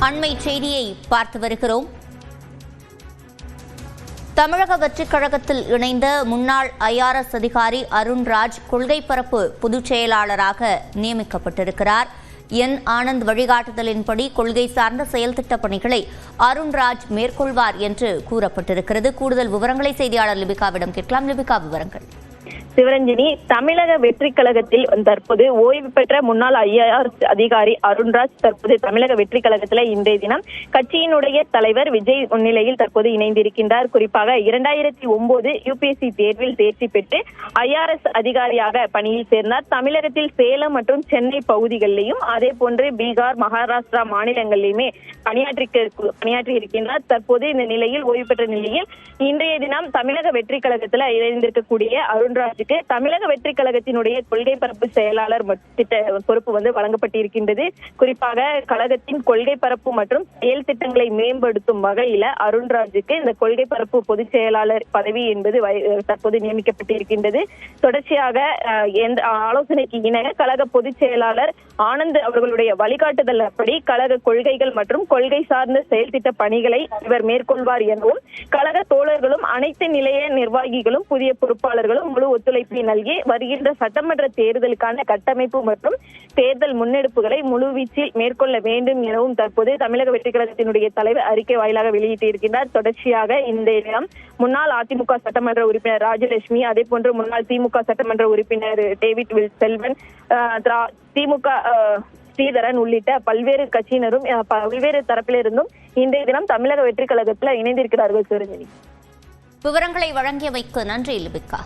அண்மை செய்தியை பார்த்து வருகிறோம். தமிழக வெற்றிக் கழகத்தில் இணைந்த முன்னாள் ஐஆர்எஸ் அதிகாரி அருண்ராஜ் கொள்கை பரப்பு பொதுச் செயலாளராக நியமிக்கப்பட்டிருக்கிறார். என். ஆனந்த் வழிகாட்டுதலின்படி கொள்கை சார்ந்த செயல் திட்ட பணிகளை அருண்ராஜ் மேற்கொள்வார் என்று கூறப்பட்டிருக்கிறது. கூடுதல் விவரங்களை செய்தியாளர் லிபிகாவிடம் கேட்கலாம். லிபிகா விவரங்கள். சிவரஞ்சினி தமிழக வெற்றி கழகத்தில் தற்போது ஓய்வு பெற்ற முன்னாள் ஐஆர் அதிகாரி அருண்ராஜ் தற்போது தமிழக வெற்றி கழகத்தில் இன்றைய தினம் கட்சியினுடைய தலைவர் விஜய் முன்னிலையில் தற்போது இணைந்திருக்கின்றார். குறிப்பாக இரண்டாயிரத்தி ஒன்பது யூபிஎஸ்சி தேர்வில் தேர்ச்சி பெற்று ஐஆர்எஸ் அதிகாரியாக பணியில் சேர்ந்தார். தமிழகத்தில் சேலம் மற்றும் சென்னை பகுதிகளிலும் அதே போன்று பீகார் மகாராஷ்டிரா மாநிலங்களிலுமே பணியாற்றி பணியாற்றி இருக்கின்றார். தற்போது இந்த நிலையில் ஓய்வு பெற்ற நிலையில் இன்றைய தினம் தமிழக வெற்றி கழகத்தில் இணைந்திருக்கக்கூடிய அருண்ராஜ் அருண்ராஜுக்கு தமிழக வெற்றி கழகத்தினுடைய கொள்கை பரப்பு செயலாளர் திட்ட பொறுப்பு வந்து வழங்கப்பட்டிருக்கின்றது. குறிப்பாக கழகத்தின் கொள்கை பரப்பு மற்றும் செயல் திட்டங்களை மேம்படுத்தும் வகையில அருண்ராஜுக்கு இந்த கொள்கை பரப்பு பொதுச் செயலாளர் பதவி என்பது தற்போது நியமிக்கப்பட்டிருக்கின்றது. தொடர்ச்சியாக அஹ், எந்த ஆலோசனைக்கு இணங்க கழக பொதுச் செயலாளர் ஆனந்த் அவர்களுடைய வழிகாட்டுதல் அப்படி கழக கொள்கைகள் மற்றும் கொள்கை சார்ந்த செயல் திட்ட பணிகளை இவர் மேற்கொள்வார் எனவும் கழக தோழர்களும் அனைத்து நிலைய நிர்வாகிகளும் புதிய பொறுப்பாளர்களும் முழு ஒத்துழைப்பை நல்கி வருகின்ற சட்டமன்ற தேர்தலுக்கான கட்டமைப்பு மற்றும் தேர்தல் முன்னெடுப்புகளை முழுவீச்சில் மேற்கொள்ள வேண்டும் எனவும் தற்போது தமிழக வெற்றி கழகத்தினுடைய தலைவர் அறிக்கை வாயிலாக வெளியிட்டிருக்கிறார் தொடர்ச்சியாக இந்த தினம் முன்னாள் அதிமுக சட்டமன்ற உறுப்பினர் ராஜலட்சுமி அதே போன்று முன்னாள் திமுக சட்டமன்ற உறுப்பினர் டேவிட் வில் செல்வன் திமுக ஸ்ரீதரன் உள்ளிட்ட பல்வேறு கட்சியினரும் பல்வேறு தரப்பிலிருந்தும் இன்றைய தினம் தமிழக வெற்றி கழகத்தில் இணைந்திருக்கிறார்கள். சிவரஞ்சனி விவரங்களை வழங்கியமைக்கு நன்றி லிபிகா.